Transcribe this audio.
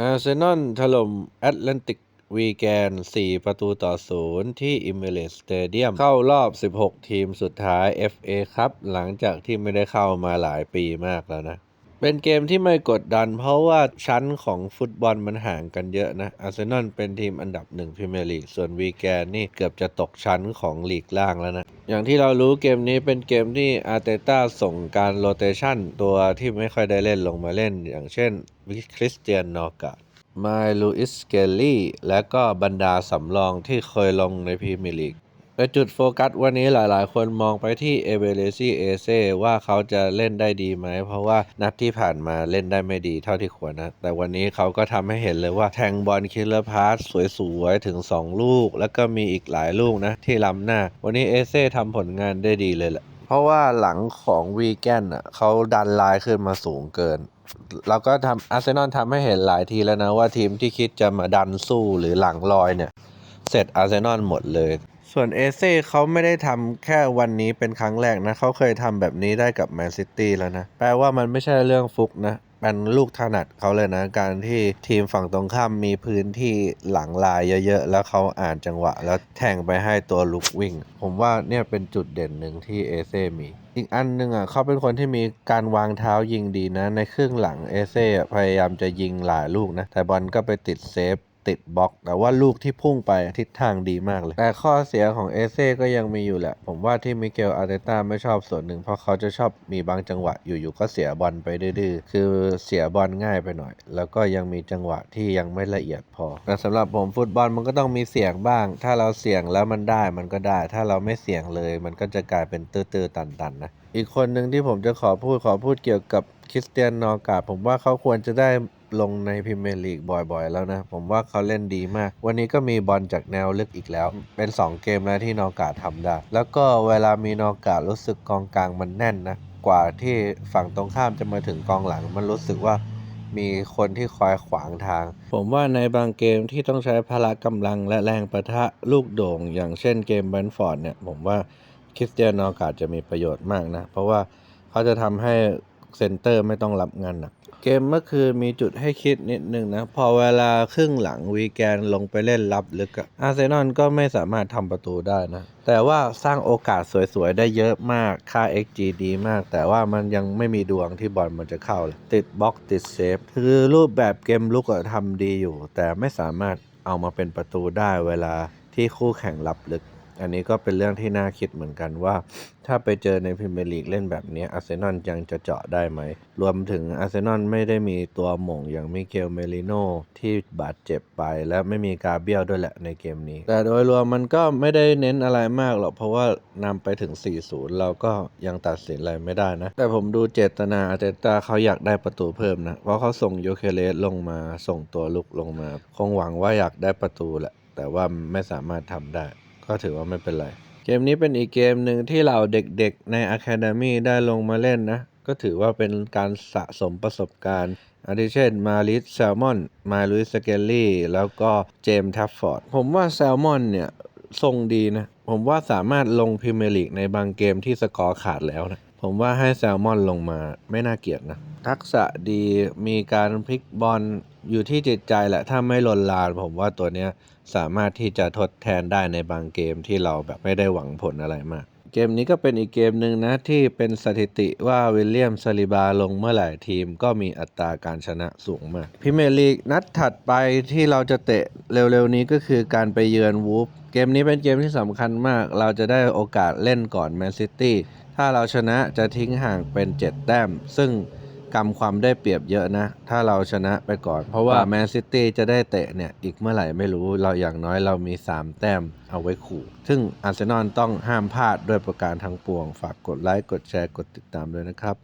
อาร์เซนอลถล่มแอตแลนติกวีแกน 4 ประตูต่อ0ที่อิมเมเลสสเตเดียมเข้ารอบ 16 ทีมสุดท้าย FA ครับ หลังจากที่ไม่ได้เข้ามาหลายปีมากแล้วนะ เป็นเกมที่ไม่กดดัน เพราะว่าชั้นของฟุตบอลมันห่างกันเยอะนะ อาร์เซนอลเป็นทีมอันดับหนึ่งพรีเมียร์ลีก ส่วนวีแกนนี่เกือบจะตกชั้นของลีกล่างแล้วนะ อย่างที่เรารู้เกมนี้เป็นเกมที่อาร์เตต้าส่งการโรเตชันตัวที่ไม่ค่อยได้เล่นลงมาเล่น อย่างเช่นวิคริสเตียนนอร์กาไมลูอิสเกลลี่ และก็บรรดาสำรองที่เคยลงในพรีเมียร์ลีก แต่จุดโฟกัสวันนี้หลายๆ คนมองไปที่เอเบเรซี่เอเซว่าเขาจะเล่นได้ดีไหม เพราะว่านัดที่ผ่านมาเล่นได้ไม่ดีเท่าที่ควรนะ แต่วันนี้เขาก็ทำให้เห็นเลยว่าแทงบอลคิลเลอร์พาสสวยๆ ถึง 2 ลูก แล้วก็มีอีกหลายลูกนะ ที่ล้ำหน้า วันนี้เอเซทำผลงานได้ดีเลยแหละเพราะว่าหลังของวีแกนอะเขาดันไลน์ขึ้นมาสูงเกินเราก็ทำอาร์เซนอลทำให้เห็นหลายทีแล้วนะว่าทีมที่คิดจะมาดันสู้หรือหลังลอยเนี่ย เสร็จอาร์เซนอลหมดเลย ส่วนเอเซ่เขาไม่ได้ทำแค่วันนี้เป็นครั้งแรกนะ เขาเคยทำแบบนี้ได้กับแมนซิตี้แล้วนะ แปลว่ามันไม่ใช่เรื่องฟุกนะเป็นลูกถนัดเขาเลยนะ การที่ทีมฝั่งตรงข้ามมีพื้นที่หลังลายเยอะๆ แล้วเขาอ่านจังหวะ แล้วแทงไปให้ตัวลุกวิ่ง ผมว่าเนี่ยเป็นจุดเด่นหนึ่งที่เอเซ่มี อีกอันหนึ่งอะเขาเป็นคนที่มีการวางเท้ายิงดีนะ ในครึ่งหลังเอเซ่พยายามจะยิงหลายลูกนะ แต่บอลก็ไปติดเซฟ ติดบล็อก แต่ว่าลูกที่พุ่งไปทิศทางดีมากเลย แต่ข้อเสียของเอเซ่ก็ยังมีอยู่แหละ ผมว่าที่มิเกลอาร์เตต้าไม่ชอบส่วนหนึ่งเพราะเขาจะชอบมีบางจังหวะอยู่ๆก็เสียบอลไปดื้อๆคือเสียบอลง่ายไปหน่อย แล้วก็ยังมีจังหวะที่ยังไม่ละเอียดพอแต่สำหรับผมฟุตบอลมันก็ต้องมีเสี่ยงบ้าง ถ้าเราเสี่ยงแล้วมันได้มันก็ได้ ถ้าเราไม่เสี่ยงเลย มันก็จะกลายเป็นตื้อๆตันๆนะอีกคนหนึ่งที่ผมจะขอพูดขอพูดเกี่ยวกับคริสเตียนนอร์กาผมว่าเขาควรจะได้ ลงในพรีเมียร์ลีกบ่อยๆ แล้วนะ ผมว่าเขาเล่นดีมาก วันนี้ก็มีบอลจากแนวลึกอีกแล้ว เป็น 2 เกมแล้วที่นอร์กาทำได้ แล้วก็เวลามีนอร์การู้สึกกองกลางมันแน่นนะ กว่าที่ฝั่งตรงข้ามจะมาถึงกองหลัง มันรู้สึกว่ามีคนที่คอยขวางทาง ผมว่าในบางเกมที่ต้องใช้พละกำลังและแรงประทะลูกโด่ง อย่างเช่นเกมแบนฟอร์ดเนี่ย ผมว่าคริสเตียนนอร์กาจะมีประโยชน์มากนะ เพราะว่าเขาจะทำให้เซนเตอร์ไม่ต้องรับงานหนัก เกมเมื่อคืนมีจุดให้คิดนิดนึงนะ พอเวลาครึ่งหลังวีแกนลงไปเล่นรับลึกอะอาร์เซนอลก็ไม่สามารถทำประตูได้นะ แต่ว่าสร้างโอกาสสวยๆ ได้เยอะมากค่า XG ดีมาก แต่ว่ามันยังไม่มีดวงที่บอลมันจะเข้าเลยติดบล็อกติดเซฟ คือรูปแบบเกมลุกอะทำดีอยู่ แต่ไม่สามารถเอามาเป็นประตูได้เวลาที่คู่แข่งรับลึก อันนี้ก็เป็นเรื่องที่น่าคิดเหมือนกันว่า ถ้าไปเจอในพรีเมียร์ลีกเล่นแบบนี้อาร์เซนอลยังจะเจาะได้ไหม รวมถึงอาร์เซนอลไม่ได้มีตัวหม่งอย่างมิเกลเมลิโนที่บาดเจ็บไป และไม่มีกาเบียลด้วยแหละในเกมนี้ แต่โดยรวมมันก็ไม่ได้เน้นอะไรมากหรอกเพราะว่านำไปถึง 4-0 เราก็ยังตัดสินอะไรไม่ได้นะ แต่ผมดูเจตนาอาร์เตต้าเขาอยากได้ประตูเพิ่มนะ เพราะเขาส่งโยเคเลสลงมาส่งตัวลุกลงมา คงหวังว่าอยากได้ประตูแหละแต่ว่าไม่สามารถทำได้ ก็ถือว่าไม่เป็นไร เกมนี้เป็นอีกเกมหนึ่งที่เหล่าเด็กๆใน Academy ได้ลงมาเล่นนะ ก็ถือว่าเป็นการสะสมประสบการณ์อาทิเช่นมาริสแซลมอน มาลุยสเกลลี่ แล้วก็เจมส์ทัฟฟอร์ด ผมว่าแซลมอนเนี่ยทรงดีนะ ผมว่าสามารถลงพรีเมียร์ลีกในบางเกมที่สกอร์ขาดแล้วนะ ผมว่าให้แซลมอนลงมาไม่น่าเกลียดนะ ทักษะดีมีการพลิกบอลอยู่ที่จิตใจแหละถ้าไม่ลนลาน ผมว่าตัวเนี้ยสามารถที่จะทดแทนได้ในบางเกมที่เราแบบไม่ได้หวังผลอะไรมาก เกมนี้ก็เป็นอีกเกมหนึ่งนะ ที่เป็นสถิติว่าวิลเลียมซาลิบาลงเมื่อไหร่ทีมก็มีอัตราการชนะสูงมากพรีเมลีกนัดถัดไปที่เราจะเตะเร็วๆนี้ก็คือการไปเยือนวูฟเกมนี้เป็นเกมที่สำคัญมาก เราจะได้โอกาสเล่นก่อนแมนซิตี้ถ้าเราชนะจะทิ้งห่างเป็น 7 แต้ม ซึ่ง กำความได้เปรียบเยอะนะ ถ้าเราชนะไปก่อน เพราะว่าแมนซิตี้จะได้เตะเนี่ย อีกเมื่อไหร่ไม่รู้เราอย่างน้อยเรามี 3 แต้มเอาไว้ขู่ ซึ่งอาร์เซนอลต้องห้ามพลาดด้วยประการทั้งปวง ฝากกดไลค์ กดแชร์ กดติดตามด้วยนะครับ